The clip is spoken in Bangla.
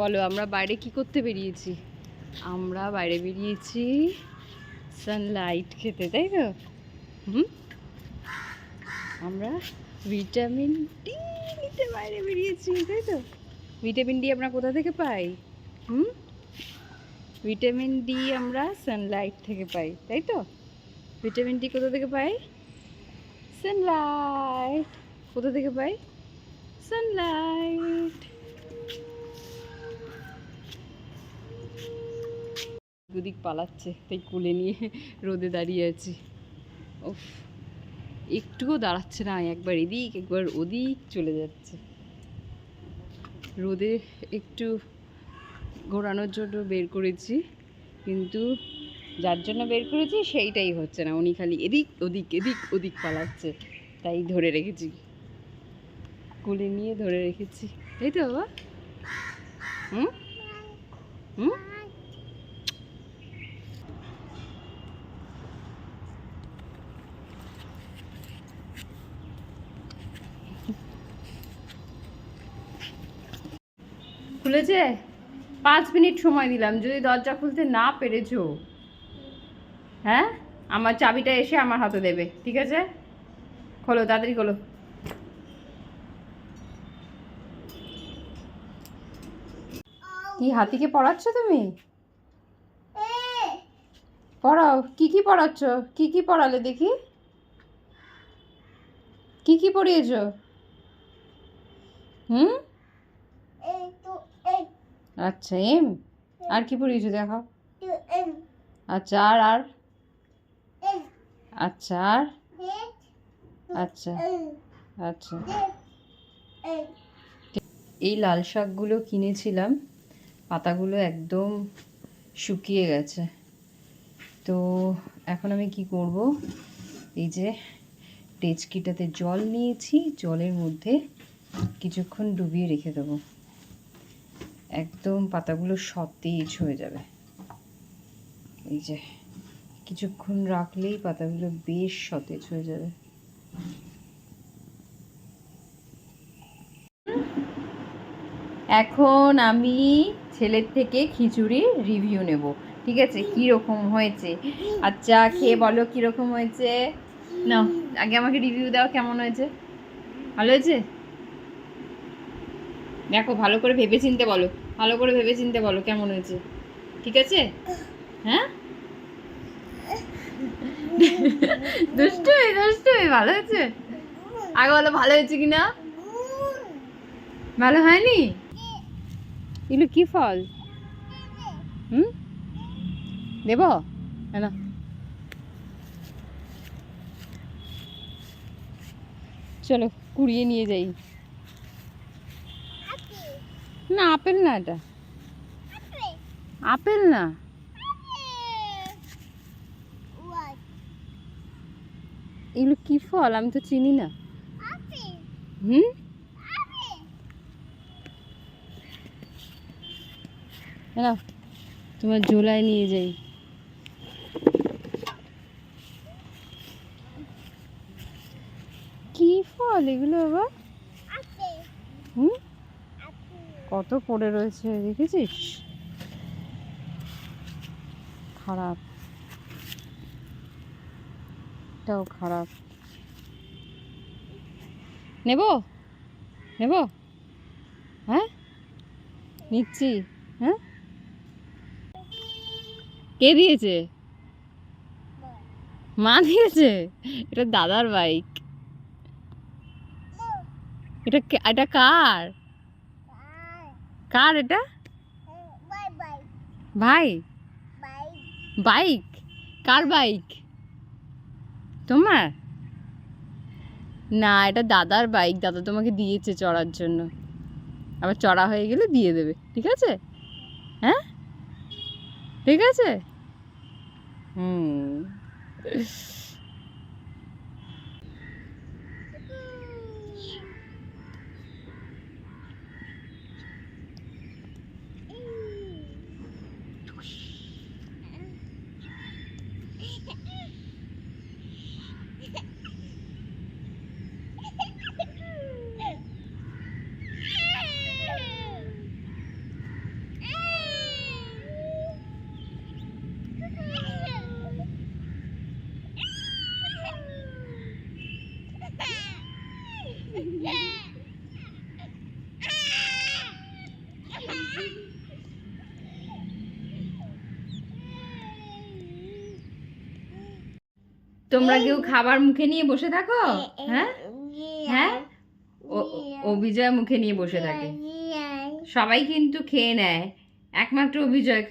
বলো, আমরা বাইরে কি করতে বেরিয়েছি? আমরা বাইরে বেরিয়েছি সানলাইট খেতে, তাই তো? হুম? আমরা ভিটামিন ডি নিতে বাইরে বেরিয়েছি, তাই তো? ভিটামিন ডি আমরা কোথা থেকে পাই? হুম? ভিটামিন ডি আমরা সানলাইট থেকে পাই, তাই তো? ভিটামিন ডি কোথা থেকে পাই? সানলাইট কোথা থেকে পাই? সানলাইট দুদিক পালাচ্ছে, তাই কুলে নিয়ে রোদে দাঁড়িয়ে আছি। উফ, একটুও দাঁড়াচ্ছে না, একবার এদিক, একবার ওদিক চলে যাচ্ছে। রোদে একটু ঘোরানোর জন্য বের করেছি, কিন্তু যার জন্য বের করেছি সেইটাই হচ্ছে না, উনি খালি এদিক, ওদিক এদিক, ওদিক পালাচ্ছে, তাই ধরে রেখেছি। কুলে নিয়ে ধরে রেখেছি। তাই তো বাবা? হুম? হুম? খুলেছে পাঁচ মিনিট সময় দিলাম, যদি দরজা খুলতে না পেরেছ। হ্যাঁ? আমার চাবিটা এসে আমার হাতে দেবে, ঠিক আছে? খোলো, তাড়াতাড়ি খোলো। কি, হাতিকে পড়াচ্ছ তুমি? পড়াও, কি কি পড়াচ্ছ? কি কি পড়ালে দেখি? কি কি পড়িয়েছ? হুম? আচ্ছা এম আর কি পড়িয়েছো দেখো আচ্ছা আর আর? আচ্ছা আর? আচ্ছা। আচ্ছা। এই লাল শাকগুলো কিনেছিলাম পাতাগুলো একদম শুকিয়ে গেছে। তো এখন আমি কি করব? এই যে টেচকিটাতে জল নিয়েছি জলের মধ্যে কিছুক্ষণ ডুবিয়ে রেখে দেবো। একদম পাতাগুলো সতেজ হয়ে যাবে। এই যে, কিছুক্ষণ রাখলেই পাতাগুলো বেশ সতেজ হয়ে যাবে। এখন আমি ছেলের থেকে খিচুড়ির রিভিউ নেব। ঠিক আছে? কি রকম হয়েছে আচ্ছা খেয়ে বলো কি রকম হয়েছে? না, আগে আমাকে রিভিউ দাও কেমন হয়েছে। ভালো হয়েছে? দেখো, ভালো করে ভেবে চিনতে বলো। ভালো করে ভেবে চিনতে বলো, কেমন হয়েছে? ঠিক আছে? হ্যাঁ? দুষ্টুই দুষ্টুই, ভালো হয়েছে? আগে বলো, ভালো হয়েছে কি না ভালো হয়নি? এগুলো কি ফল? হুম? দেব? না চলো, কুড়িয়ে নিয়ে যাই। না, আপেল না এটা। আপেল না? এগুলো কি ফল? আমি তো চিনি না। হুম? তোমার জোলায় নিয়ে যাই। কি ফল এগুলো আবার হুম কত পড়ে রয়েছে, দেখেছিস? খারাপ। এটাও খারাপ। নেব? নেব? হ্যাঁ? নিচ্ছি। হ্যাঁ? কে দিয়েছে? মা দিয়েছে? এটা দাদার বাইক। এটা এটা কার? কার এটা? ভাই। বাইক? কার বাইক? তোমার? না, এটা দাদার বাইক। দাদা তোমাকে দিয়েছে চড়ার জন্য। আবার চড়া হয়ে গেলে দিয়ে দেবে, ঠিক আছে? হ্যাঁ? ঠিক আছে? হুম। তোমরা কেউ খাবার মুখে নিয়ে বসে থাকো? হ্যাঁ? হ্যাঁ? ও মুখে নিয়ে বসে থাকে। সবাই কিন্তু খেয়ে নেয়। একমাত্র বিজয়